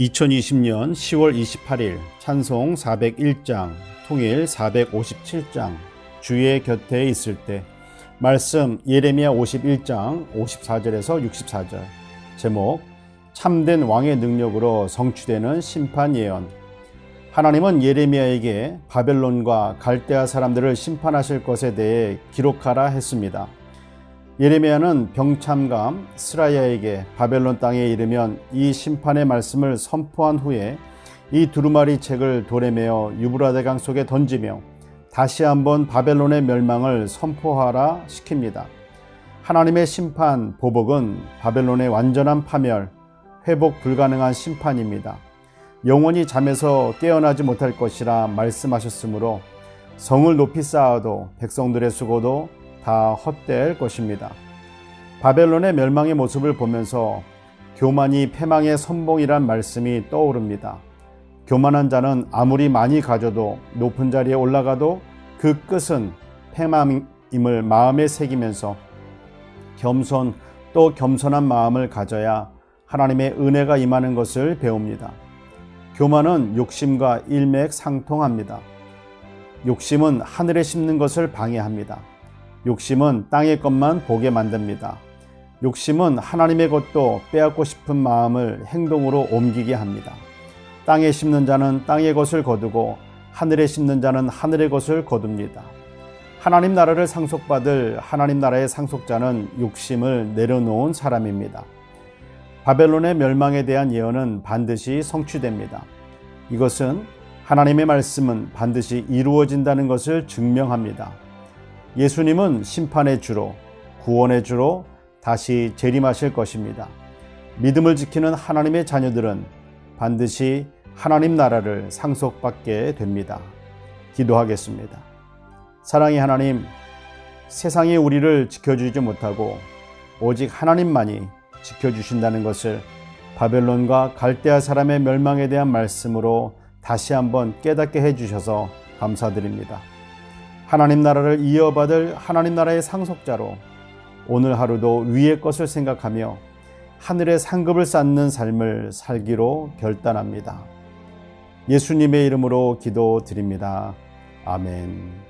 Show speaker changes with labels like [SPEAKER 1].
[SPEAKER 1] 2020년 10월 28일 찬송 401장, 통일 457장, 주의 곁에 있을 때 말씀 예레미야 51장 54절에서 64절 제목 참된 왕의 능력으로 성취되는 심판 예언 하나님은 예레미야에게 바벨론과 갈대아 사람들을 심판하실 것에 대해 기록하라 했습니다. 예레미야는 병참감 스라야에게 바벨론 땅에 이르면 이 심판의 말씀을 선포한 후에 이 두루마리 책을 메어 유브라데강 속에 던지며 다시 한번 바벨론의 멸망을 선포하라 시킵니다. 하나님의 심판 보복은 바벨론의 완전한 파멸, 회복 불가능한 심판입니다. 영원히 잠에서 깨어나지 못할 것이라 말씀하셨으므로 성을 높이 쌓아도 백성들의 수고도 다 헛될 것입니다. 바벨론의 멸망의 모습을 보면서 교만이 패망의 선봉이란 말씀이 떠오릅니다. 교만한 자는 아무리 많이 가져도 높은 자리에 올라가도 그 끝은 패망임을 마음에 새기면서 겸손 또 겸손한 마음을 가져야 하나님의 은혜가 임하는 것을 배웁니다. 교만은 욕심과 일맥상통합니다. 욕심은 하늘에 심는 것을 방해합니다. 욕심은 땅의 것만 보게 만듭니다. 욕심은 하나님의 것도 빼앗고 싶은 마음을 행동으로 옮기게 합니다. 땅에 심는 자는 땅의 것을 거두고 하늘에 심는 자는 하늘의 것을 거둡니다. 하나님 나라를 상속받을 하나님 나라의 상속자는 욕심을 내려놓은 사람입니다. 바벨론의 멸망에 대한 예언은 반드시 성취됩니다. 이것은 하나님의 말씀은 반드시 이루어진다는 것을 증명합니다. 예수님은 심판의 주로, 구원의 주로 다시 재림하실 것입니다. 믿음을 지키는 하나님의 자녀들은 반드시 하나님 나라를 상속받게 됩니다. 기도하겠습니다. 사랑의 하나님, 세상이 우리를 지켜주지 못하고 오직 하나님만이 지켜주신다는 것을 바벨론과 갈대아 사람의 멸망에 대한 말씀으로 다시 한번 깨닫게 해주셔서 감사드립니다. 하나님 나라를 이어받을 하나님 나라의 상속자로 오늘 하루도 위의 것을 생각하며 하늘의 상급을 쌓는 삶을 살기로 결단합니다. 예수님의 이름으로 기도드립니다. 아멘.